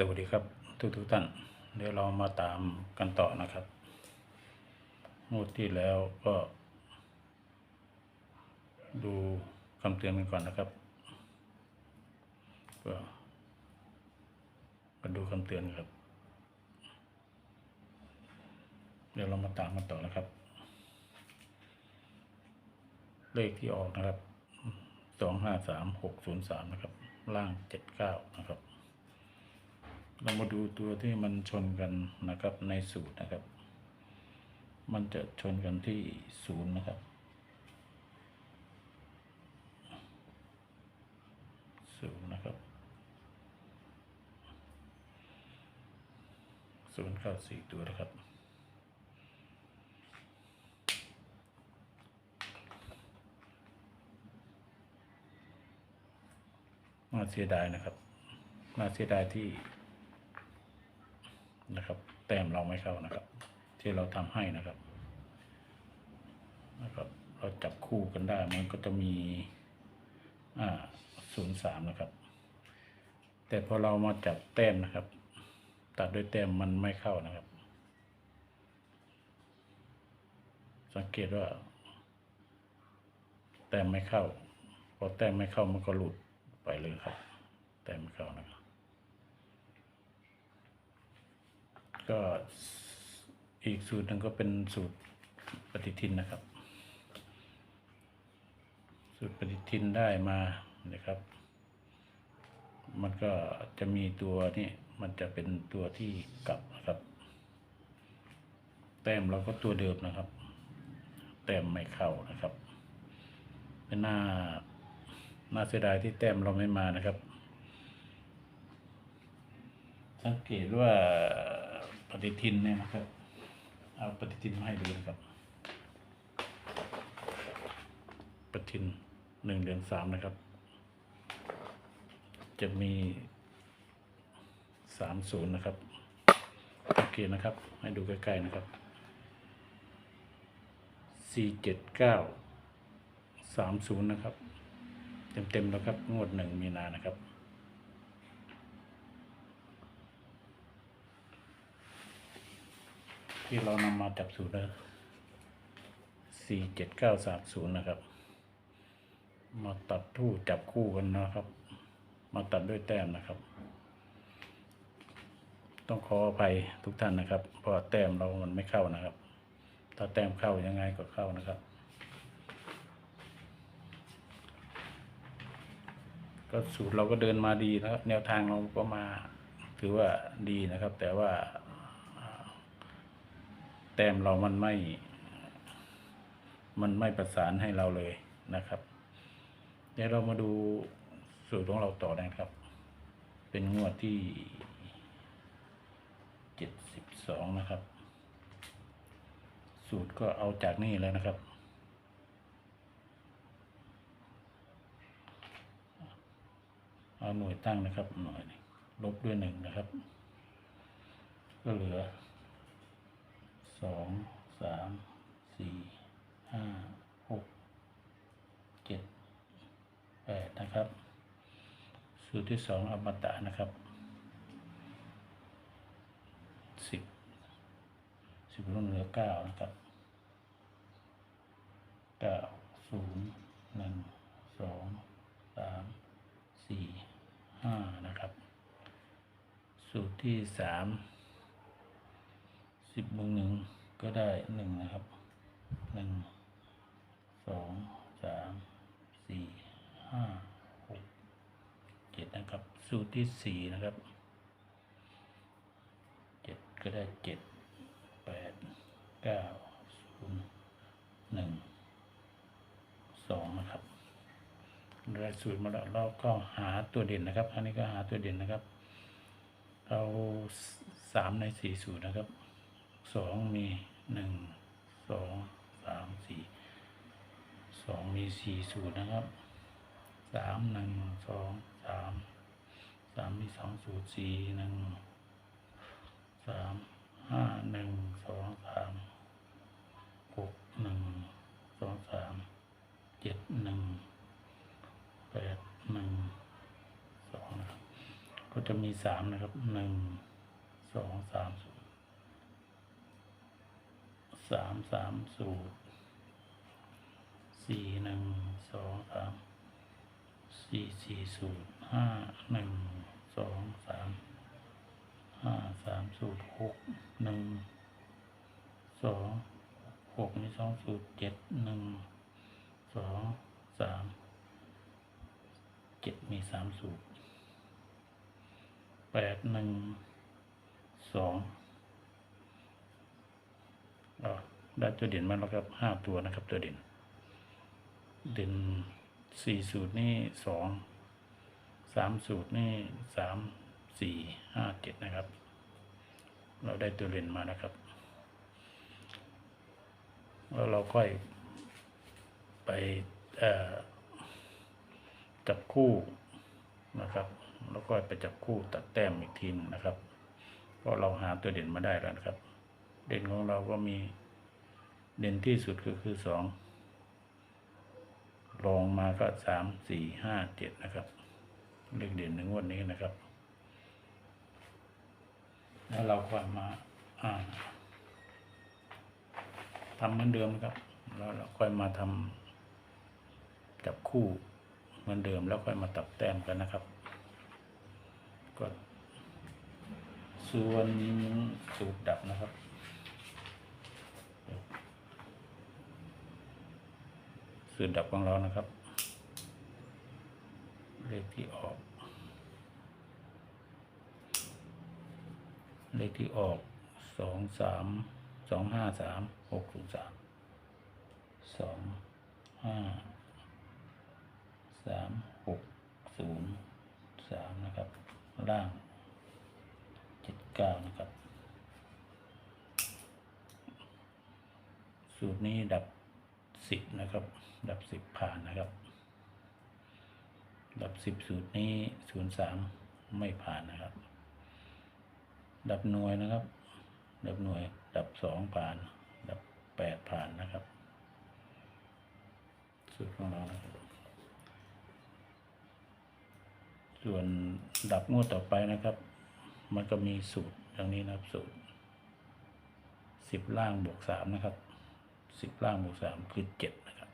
สวัสดีครับ ทุกทุกท่านเดี๋ยวเรามาตามกันต่อนะครับงวดที่แล้วก็ ดูคำเตือนกันก่อนนะครับก็มาดูคำเตือนครับ เดี๋ยวเรามาตามกันต่อนะครับ เลขที่ออกนะครับสองห้าสามหกศูนย์สามนะครับ ล่างเจ็ดเก้านะครับ เรามาดูตัวที่มันชนกันนะครับในสูตรนะครับ มันจะชนกันที่ศูนย์นะครับศูนย์นะครับศูนย์เข้าสี่ตัวนะครับน่าเสียดายนะครับน่าเสียดายที่ นะครับ แต้มเราไม่เข้านะครับ ที่เราทำให้นะครับนะครับ เราจับคู่กันได้มันก็จะมีอ่าศูนย์สามนะครับ แต่พอเรามาจับแต้มนะครับ ตัดด้วยแต้มมันไม่เข้านะครับ สังเกตว่า แต้มไม่เข้าพอแต้มไม่เข้ามันก็หลุดไปเลยครับ แต้มไม่เข้านะครับ ก็อีกสูตรหนึ่งก็เป็นสูตรปฏิทินนะครับ สูตรปฏิทินได้มานะครับ มันก็จะมีตัวนี่มันจะเป็นตัวที่กลับนะครับ แต้มเราก็ตัวเดิมนะครับ แต้มไม่เข้านะครับเป็นหน้าน่าเสียดายที่แต้มเราไม่มานะครับ สังเกตว่า ฏิทินเนี่ยนะครับ เอาปฏิทินมาให้ดูนะครับปฏิทินหนึ่งเดือนสามนะครับ จะมีสามศูนย์นะครับโอเคนะครับ ให้ดูใกล้ๆนะครับสี่เจ็ดเก้าสามศูนย์นะครับ เต็มๆแล้วครับงวดหนึ่งมีนานะครับ ที่เรานำมาจับสูตรนะสี่เจ็ดเก้าสามศูนย์นะครับ มาตัดทู่จับคู่กันนะครับ มาตัดด้วยแต้มนะครับ ต้องขออภัยทุกท่านนะครับ เพราะแต้มเรามันไม่เข้านะครับ ถ้าแต้มเข้ายังไงก็เข้านะครับ ก็สูตรเราก็เดินมาดีนะครับแนวทางเราก็มาถือว่าดีนะครับ แต่ว่า แต้มเรามันไม่ มันไม่ประสานให้เราเลยนะครับ เดี๋ยวเรามาดูสูตรของเราต่อนะครับ เป็นงวดที่เจ็ดสิบสองนะครับ สูตรก็เอาจากนี่เลยนะครับเอาหน่วยตั้งนะครับหน่วยลบด้วยหนึ่งนะครับ ก็เหลือ สองสามสี่ห้าหกเจ็ดแปดนะครับ สูตรที่สองอมตะนะครับสิบสิบลดเหลือเก้านะครับเก้าศูนย์หนึ่งสองสามสี่ห้านะครับ สูตรที่สาม สิบบวกหนึ่งก็ได้หนึ่งนะครับหนึ่งสองสามสี่ห้าหกเจ็ดนะครับ สูตรที่สี่นะครับเจ็ดก็ได้เจ็ดแปดเก้าศูนย์หนึ่งสองนะครับได้สูตรมาแล้วเราก็หาตัวเด่นนะครับ อันนี้ก็หาตัวเด่นนะครับ เราสามในสี่สูตรนะครับ สองมีหนึ่งสองสามสี่สองมีสี่สูตรนะครับสามหนึ่งสองสามสามมีสองสูตรสี่หนึ่งสามห้าหนึ่งสองสามหกหนึ่งสองสามเจ็ดหนึ่งแปดหนึ่งสองนะครับก็จะมีสามนะครับหนึ่งสองสามศู สามสามศูนย์สี่หนึ่งสองสามสี่สี่ศูนย์ห้าหนึ่งสองสามห้าสามศูนย์หกหนึ่งสองหกมีสองศูนย์เจ็ดหนึ่งสองสามเจ็ดมีสามศูนย์แปดหนึ่งสองอ๋อ ได้ตัวเด่นมาแล้วครับห้าตัวนะครับ ตัวเด่น เด่นสี่สูตรนี่สองสามสูตรนี่สามสี่ห้าเจ็ดนะครับ เราได้ตัวเด่นมานะครับ แล้วเราค่อยไปจับคู่นะครับ แล้วก็ไปจับคู่ตัดแต้มอีกทีหนึงนะครับ เพราะเราหาตัวเด่นมาได้แล้วนะครับ เด่นของเราก็มี เด่นที่สุดก็คือสองรองมาก็สามสี่ห้าเจ็ดนะครับเลขเด่นในงวดนี้นะครับ แล้วเราค่อยมาอ่าทำเหมือนเดิมครับ แล้วเราค่อยมาทำจับคู่เหมือนเดิมแล้วค่อยมาตัดแต้มกันนะครับก็ส่วนสูตรดับนะครับ สูตรดับของเรานะครับ เลขที่ออก เลขที่ออกสองสามสองห้าสามหกศูนย์สามสองห้าสามหกศูนย์สามนะครับ ล่างเจ็ดเก้านะครับ สูตรนี้ดับ สิบนะครับ ดับสิบผ่านนะครับ ดับสิบสูตรนี้ศูนย์สามไม่ผ่านนะครับ ดับหน่วยนะครับ ดับหน่วย ดับสองผ่าน ดับแปดผ่านนะครับ สูตรของเรานะครับ ส่วนดับงวดต่อไปนะครับ มันก็มีสูตรอย่างนี้นะครับสูตรสิบล่างบวกสามนะครับ สิบล่างบวกสามคือเจ็ดนะครับ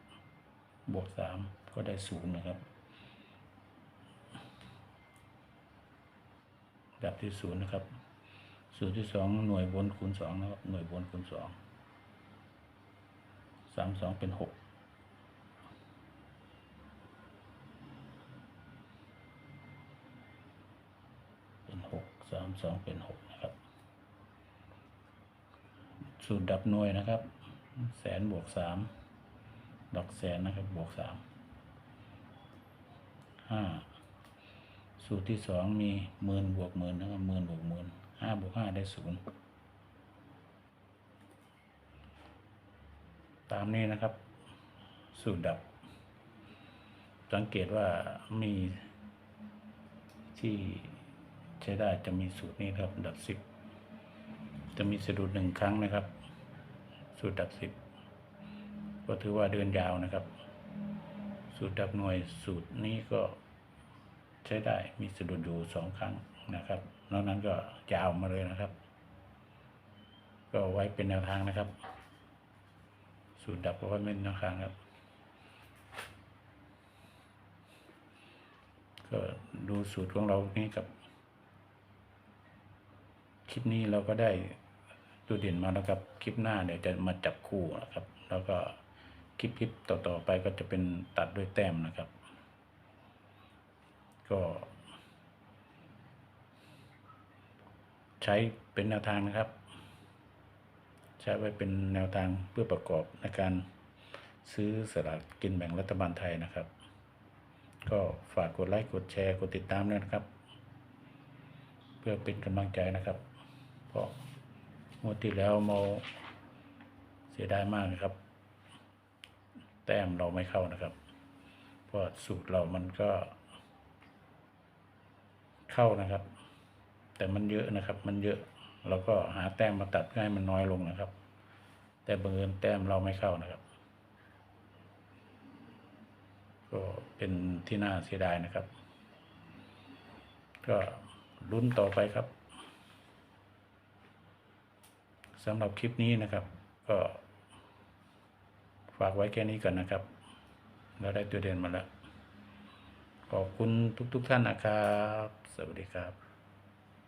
บวกสามก็ได้ศูนย์นะครับ ดับที่ศูนย์นะครับสูตรที่สองหน่วยบนคูณสองนะครับ หน่วยบนคูณสองสามสองเป็นหกเป็นหกสามสองเป็นหกนะครับ สูตรดับหน่วยนะครับ แสนบวกสามดอกแสนนะครับ บวกสามห้าสูตรที่สองมีหมื่นบวกหมื่นนะครับหมื่นบวกหมื่นห้าบวกห้าได้ศูนย์ตามนี้นะครับ สูตรดับ สังเกตว่ามีที่ใช้ได้จะมีสูตรนี้ครับ ดับสิบจะมีสะดุดหนึ่งครั้งนะครับ สูตรดับสิบก็ถือว่าเดินยาวนะครับ สูตรดับหน่วยสูตรนี้ก็ใช้ได้มีสะดุดอยู่สองครั้งนะครับนอกนั้นก็ยาวมาเลยนะครับ ก็ไว้เป็นแนวทางนะครับ สูตรดับก็ไว้เป็นแนวทางครับ ก็ดูสูตรของเรานี่กับคลิปนี้เราก็ได้ ตัวเด่นมาแล้วครับคลิปหน้าเดี๋ยวจะมาจับคู่นะครับ แล้วก็คลิปคลิปต่อๆไปก็จะเป็นตัดด้วยแต้มนะครับ ก็ ใช้เป็นแนวทางนะครับ ใช้ไว้เป็นแนวทางเพื่อประกอบในการซื้อสลากกินแบ่งรัฐบาลไทยนะครับ ก็ฝากกดไลค์กดแชร์กดติดตามด้วยนะครับ เพื่อเป็นกำลังใจนะครับเพราะ งวดที่แล้วเราเสียดายมากนะครับ แต้มเราไม่เข้านะครับเพราะสูตรเรามันก็ เข้านะครับ แต่มันเยอะนะครับ มันเยอะเราก็หาแต้มมาตัดให้มันน้อยลงนะครับ แต่บังเอิญแต้มเราไม่เข้านะครับ ก็เป็นที่น่าเสียดายนะครับ ก็ลุ้นต่อไปครับ สำหรับคลิปนี้นะครับ ก็ฝากไว้แค่นี้ก่อนนะครับเราได้ตัวเด่นมาแล้ว ขอบคุณทุก ๆทท่านนะครับ สวัสดีครับ